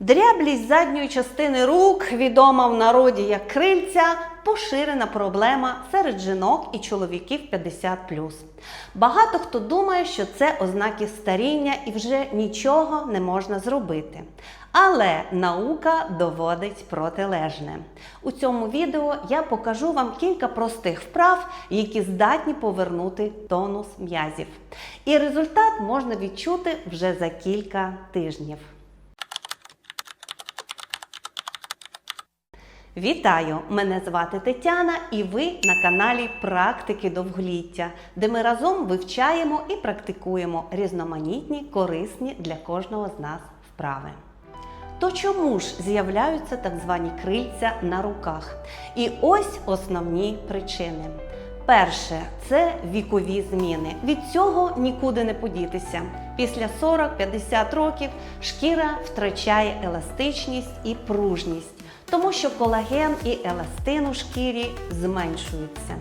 Дряблість задньої частини рук, відома в народі як крильця, поширена проблема серед жінок і чоловіків 50+. Багато хто думає, що це ознаки старіння і вже нічого не можна зробити. Але наука доводить протилежне. У цьому відео я покажу вам кілька простих вправ, які здатні повернути тонус м'язів. І результат можна відчути вже за кілька тижнів. Вітаю! Мене звати Тетяна, і ви на каналі Практики довголіття, де ми разом вивчаємо і практикуємо різноманітні, корисні для кожного з нас вправи. То чому ж з'являються так звані крильця на руках? І ось основні причини. Перше це вікові зміни. Від цього нікуди не подітися. Після 40-50 років шкіра втрачає еластичність і пружність, тому що колаген і еластин у шкірі зменшуються.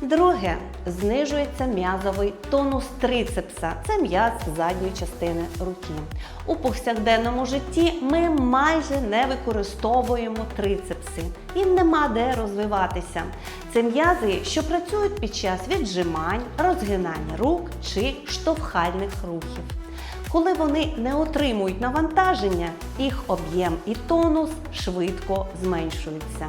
Друге, знижується м'язовий тонус трицепса. Це м'яз задньої частини руки. У повсякденному житті ми майже не використовуємо трицепси. Їм нема де розвиватися. Це м'язи, що працюють під час віджимань, розгинання рук чи штовхальних рухів. Коли вони не отримують навантаження, їх об'єм і тонус швидко зменшуються.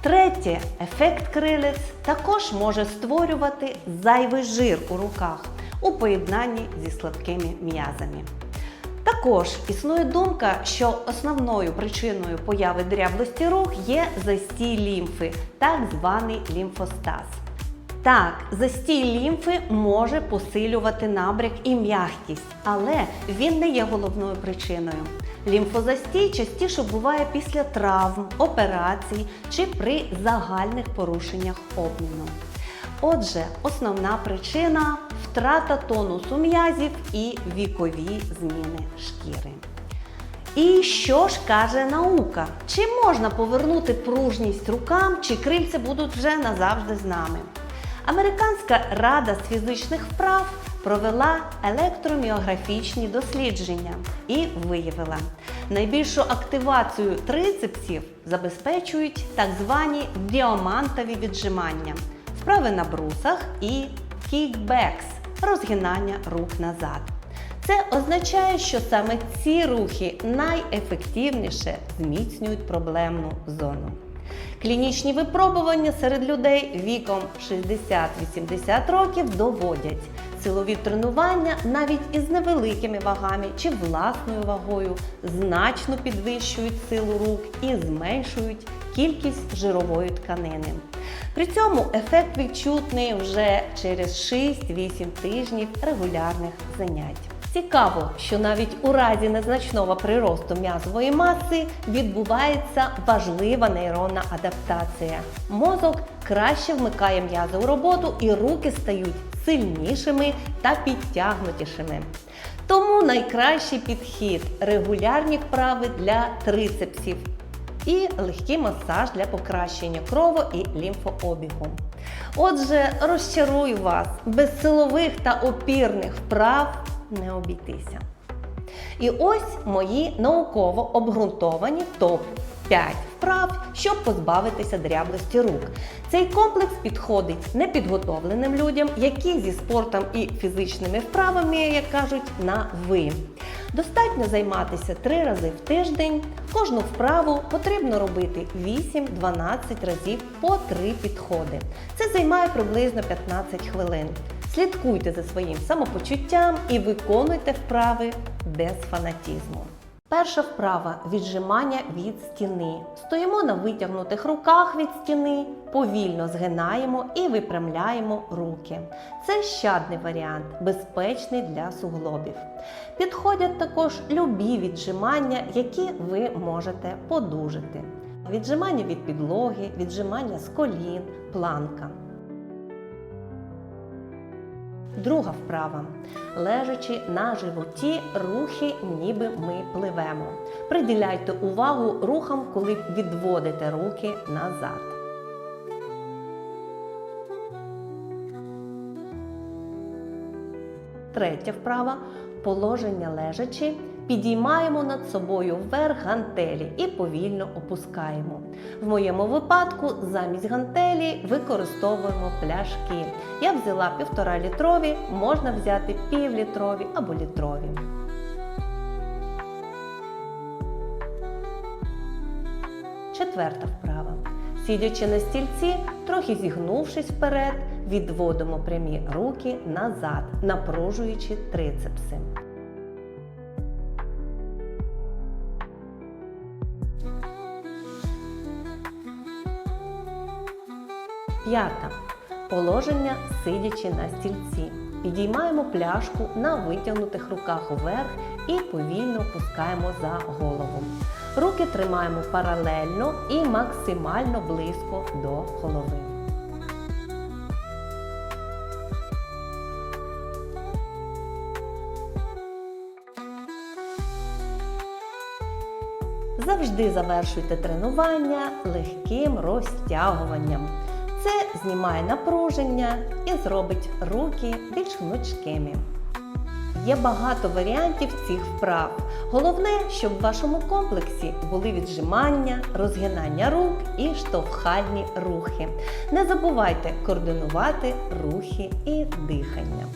Третє, ефект крилець також може створювати зайвий жир у руках у поєднанні зі слабкими м'язами. Також існує думка, що основною причиною появи дряблості рук є застій лімфи, так званий лімфостаз. Так, застій лімфи може посилювати набряк і м'якість, але він не є головною причиною. Лімфозастій частіше буває після травм, операцій чи при загальних порушеннях обміну. Отже, основна причина втрата тонусу м'язів і вікові зміни шкіри. І що ж каже наука? Чи можна повернути пружність рукам, чи крильця будуть вже назавжди з нами? Американська рада з фізичних вправ провела електроміографічні дослідження і виявила, найбільшу активацію трицепсів забезпечують так звані діамантові віджимання, вправи на брусах і кікбекс розгинання рук назад. Це означає, що саме ці рухи найефективніше зміцнюють проблемну зону. Клінічні випробування серед людей віком 60-80 років доводять силові тренування навіть із невеликими вагами чи власною вагою значно підвищують силу рук і зменшують кількість жирової тканини. При цьому ефект відчутний вже через 6-8 тижнів регулярних занять. Цікаво, що навіть у разі незначного приросту м'язової маси відбувається важлива нейронна адаптація. Мозок краще вмикає м'язи у роботу і руки стають сильнішими та підтягнутішими. Тому найкращий підхід регулярні вправи для трицепсів і легкий масаж для покращення крово і лімфообігу. Отже, розчарую вас, без силових та опірних вправ не обійтися. І ось мої науково обґрунтовані топ-5 вправ, щоб позбавитися дряблості рук. Цей комплекс підходить непідготовленим людям, які зі спортом і фізичними вправами, як кажуть, на ви. Достатньо займатися 3 рази в тиждень. Кожну вправу потрібно робити 8-12 разів по 3 підходи. Це займає приблизно 15 хвилин. Слідкуйте за своїм самопочуттям і виконуйте вправи без фанатізму. Перша вправа віджимання від стіни. Стоїмо на витягнутих руках від стіни, повільно згинаємо і випрямляємо руки. Це щадний варіант, безпечний для суглобів. Підходять також любі віджимання, які ви можете подужити. Віджимання від підлоги, віджимання з колін, планка. Друга вправа. Лежачи на животі, рухи, ніби ми пливемо. Приділяйте увагу рухам, коли відводите руки назад. Третя вправа положення лежачи Підіймаємо над собою вверх гантелі і повільно опускаємо. В моєму випадку замість гантелі використовуємо пляшки. Я взяла півтора літрові, можна взяти півлітрові або літрові. Четверта вправа. Сидячи на стільці, трохи зігнувшись вперед, відводимо прямі руки назад, напружуючи трицепси. П'ята. Положення сидячи на стільці. Підіймаємо пляшку на витягнутих руках уверх і повільно опускаємо за голову. Руки тримаємо паралельно і максимально близько до голови. Завжди завершуйте тренування легким розтягуванням. Це знімає напруження і зробить руки більш гнучкими. Є багато варіантів цих вправ. Головне, щоб в вашому комплексі були віджимання, розгинання рук і штовхальні рухи. Не забувайте координувати рухи і дихання.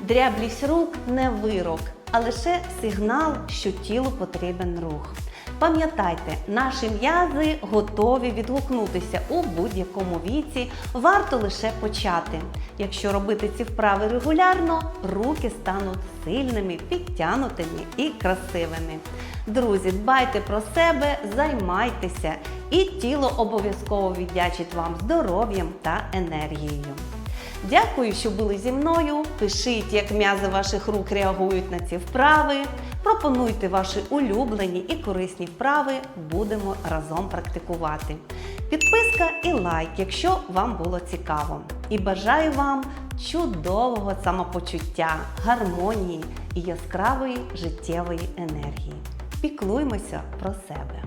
Дряблість рук не вирок, а лише сигнал, що тілу потрібен рух. Пам'ятайте, наші м'язи готові відгукнутися у будь-якому віці. Варто лише почати. Якщо робити ці вправи регулярно, руки стануть сильними, підтянутими і красивими. Друзі, дбайте про себе, займайтеся, і тіло обов'язково віддячить вам здоров'ям та енергією. Дякую, що були зі мною. Пишіть, як м'язи ваших рук реагують на ці вправи. Пропонуйте ваші улюблені і корисні вправи, будемо разом практикувати. Підписка і лайк, якщо вам було цікаво. І бажаю вам чудового самопочуття, гармонії і яскравої життєвої енергії. Піклуймося про себе.